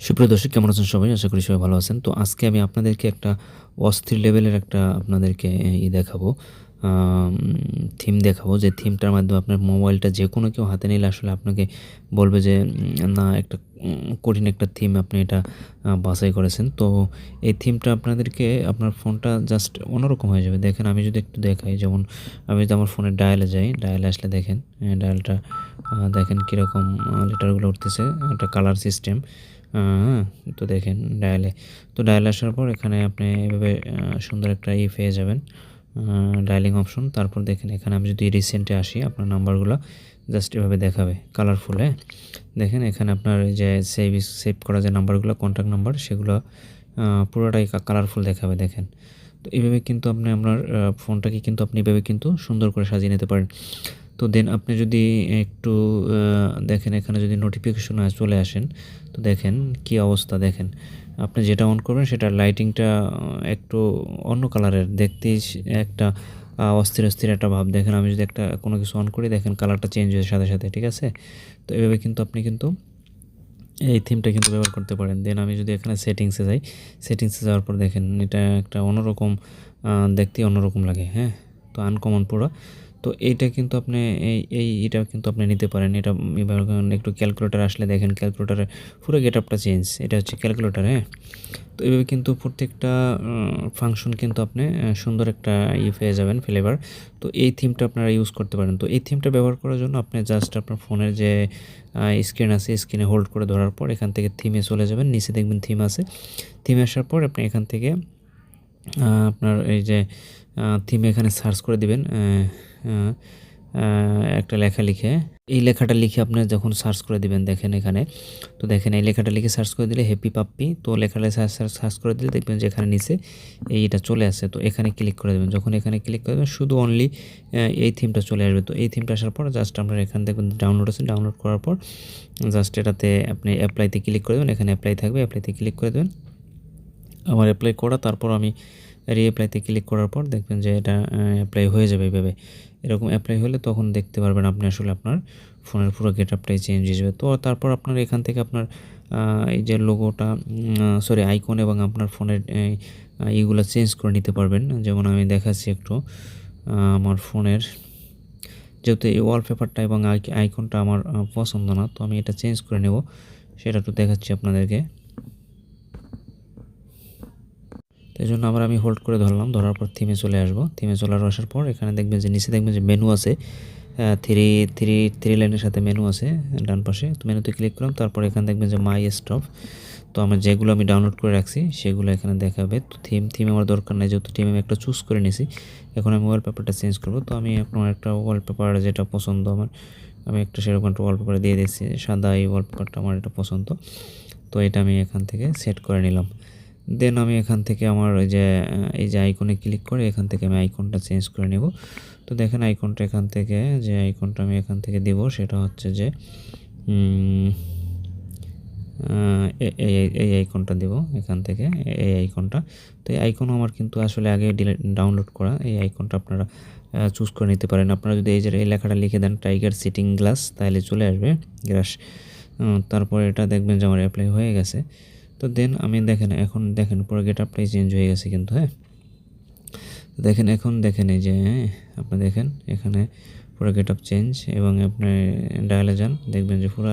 সুপ্রিয় দর্শক, কেমন আছেন সবাই? আশা করি সবাই ভালো আছেন। তো আজকে আমি আপনাদেরকে একটা অস্থির লেভেলের একটা আপনাদেরকে ই দেখাবো। থিম দেখাবো। যে থিমটার মাধ্যমে আপনার মোবাইলটা যে কোনো কেউ হাতে নিলে আসলে আপনাকে বলবে যে না, একটা কঠিন একটা থিম আপনি এটা বাছাই করেছেন। তো এই থিমটা আপনাদেরকে, আপনার ফোনটা জাস্ট অন্যরকম হয়ে যাবে। দেখেন, আমি যদি একটু দেখাই, যেমন আমি যদি আমার ফোনে ডায়ালে যাই ডায়ালে আসলে দেখেন ডায়ালটা দেখেন কীরকম লেটারগুলো উঠতেছে, একটা কালার সিস্টেম তো দেখেন ডায়ালে, তো ডায়ালে আসার পর এখানে আপনি এভাবে সুন্দর একটা ই পেয়ে যাবেন ডায়ালিং অপশন। তারপর দেখেন এখানে আমি যদি রিসেন্টে আসি, আপনার নাম্বারগুলো জাস্ট এভাবে দেখাবে কালারফুল হ্যাঁ? দেখেন এখানে আপনার যে সেভ সেভ করা যে নাম্বারগুলো কন্ট্যাক্ট নাম্বার সেগুলো পুরোটাই কালারফুল দেখাবে, দেখেন। তো এইভাবে কিন্তু আপনি আপনার ফোনটাকে কিন্তু আপনি এভাবে কিন্তু সুন্দর করে সাজিয়ে নিতে পারেন। তো দেন আপনি যদি একটু দেখেন এখানে যদি নোটিফিকেশন চলে আসেন, তো দেখেন কি অবস্থা দেখেন। আপনি যেটা অন করবেন সেটা লাইটিংটা একটু অন্য কালারের দেখতেই একটা অস্থির অস্থির একটা ভাব। দেখেন আমি যদি একটা কোনো কিছু অন করি, দেখেন কালারটা চেঞ্জ হয়ে সাথে সাথে, ঠিক আছে? তো এভাবে কিন্তু আপনি কিন্তু এই থিমটা কিন্তু ব্যবহার করতে পারেন। দেন আমি যদি এখানে সেটিংসে যাই সেটিংসে যাওয়ার পর দেখেন এটা একটা অন্যরকম দেখতে অন্যরকম লাগে হ্যাঁ? তো আনকমন পুরো তো এইটা কিন্তু আপনি এই এই এটা কিন্তু আপনি নিতে পারেন। এটা করেন একটু ক্যালকুলেটার আসলে দেখেন ক্যালকুলেটারের পুরো গেট আপটা চেঞ্জ এটা হচ্ছে ক্যালকুলেটার হ্যাঁ? তো এইভাবে কিন্তু প্রত্যেকটা ফাংশন কিন্তু আপনি সুন্দর একটা ই পেয়ে যাবেন ফ্লেভার তো এই থিমটা আপনারা ইউজ করতে পারেন। তো এই থিমটা ব্যবহার করার জন্য আপনি জাস্ট আপনার ফোনের যে স্ক্রিন আছে স্ক্রিনে হোল্ড করে ধরার পর এখান থেকে থিমে চলে যাবেন। নিচে দেখবেন থিম আছে। থিমে আসার পর আপনি এখান থেকে আপনার এই যে থিম এখানে সার্চ করে দিবেন একটা লেখা লিখে। এই লেখাটা লিখে আপনি যখন সার্চ করে দিবেন, দেখেন এখানে, তো দেখেন এই লেখাটা লিখে সার্চ করে দিলে হ্যাপি পাপ্পি তো লেখাটা সার্চ করে দিলে দেখবেন যে এখানে নিচে এইটা চলে আসে তো এখানে ক্লিক করে দেবেন। যখন এখানে ক্লিক করে দেবেন, শুধু অনলি এই থিমটা চলে আসবে। তো এই থিমটা আসার পর জাস্ট আপনার এখানে দেখবেন ডাউনলোড আছে। ডাউনলোড করার পর জাস্ট এটাতে আপনি অ্যাপ্লাইতে ক্লিক করে দেবেন। এখানে অ্যাপ্লাই থাকবে। অ্যাপ্লাইতে ক্লিক করে দেবেন। আমার অ্যাপ্লাই করা, তারপর আমি রিঅ্যাপ্লাইতে ক্লিক করার পর দেখবেন যে এটা অ্যাপ্লাই হয়ে যাবে এইভাবে। এরকম অ্যাপ্লাই হলে তখন দেখতে পারবেন আপনি আসলে আপনার ফোনের পুরো গেট আপটাই চেঞ্জ হয়ে যাবে। তো তারপর আপনার এখান থেকে আপনার এই যে লোগোটা সরি আইকন এবং আপনার ফোনের এইগুলো চেঞ্জ করে নিতে পারবেন। যেমন আমি দেখাচ্ছি একটু আমার ফোনের, যেহেতু এই ওয়ালপেপারটা এবং আইকনটা আমার পছন্দ না, তো আমি এটা চেঞ্জ করে নেব। সেটা একটু দেখাচ্ছি আপনাদেরকে। তো এই জন্য আবার আমি হোল্ড করে ধরলাম। ধরার পর থিমে চলে আসব। থিমে চলে আসার পর এখানে দেখবেন যে, নিচে দেখবেন যে মেনু আছে। থ্রি থ্রি থ্রি লাইনের সাথে মেনু আছে ডান পাশে। তো মেনুতে ক্লিক করলাম, তারপর এখানে দেখবেন যে মাই স্টপ তো আমার যেগুলো আমি ডাউনলোড করে রাখছি, সেগুলো এখানে দেখাবে। তো থিম থিম আমার দরকার নেই, যেহেতু থিম আমি একটা চুজ করে নিয়েছি এখন আমি ওয়ালপেপারটা চেঞ্জ করব। তো আমি আপনার একটা ওয়ালপেপার যেটা পছন্দ আমার, আমি একটা সেরকম একটা ওয়ালপেপার দিয়ে দিচ্ছি। সাদা এই ওয়ালপেপারটা আমার এটা পছন্দ। তো এটা আমি এখান থেকে সেট করে নিলাম। দেন আমি এখান থেকে আমার ওই যে এই যে আইকনে ক্লিক করে এখান থেকে আমি আইকনটা চেঞ্জ করে নেব। তো দেখেন আইকনটা এখান থেকে, যে আইকনটা আমি এখান থেকে দেব সেটা হচ্ছে যে এই আইকনটা দেব এখান থেকে এই আইকনটা তো এই আইকন আমার কিন্তু আসলে আগে ডাউনলোড করা, এই আইকনটা আপনারা চুজ করে নিতে পারেন। আপনারা যদি এই যে এই লেখাটা লিখে দেন টাইগার সিটিং গ্লাস তাহলে চলে আসবে গ্লাস তারপর এটা দেখবেন যে আমার অ্যাপ্লাই হয়ে গেছে। তো দেন আমি দেখেন, এখন দেখেন, পুরো গেট আপটাই চেঞ্জ হয়ে গেছে কিন্তু হ্যাঁ? দেখেন, এখন দেখেন এই যে, আপনি দেখেন, এখানে পুরো গেট আপ চেঞ্জ এবং আপনি ডায়ালে যান, দেখবেন যে পুরো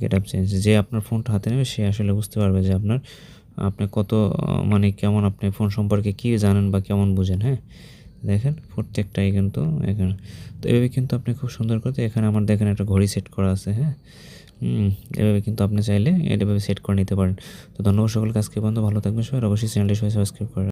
গেট আপ চেঞ্জ যে আপনার ফোনটা হাতে নেবে, সে আসলে বুঝতে পারবে যে আপনার, আপনি কত মানে কেমন আপনি ফোন সম্পর্কে কী জানেন বা কেমন বুঝেন হ্যাঁ? দেখেন, প্রত্যেকটাই কিন্তু এখানে। তো এভাবে কিন্তু আপনি খুব সুন্দর করতে এখানে আমার দেখেন একটা ঘড়ি সেট করা আছে হ্যাঁ? হুম, এভাবে কিন্তু আপনি চাইলে এটা সেট করে নিতে পারেন। তো ধন্যবাদ সকলকে আজকে পর্যন্ত। ভালো থাকবেন সবাই অবশ্যই চ্যানেলটি সবাই সাবস্ক্রাইব করে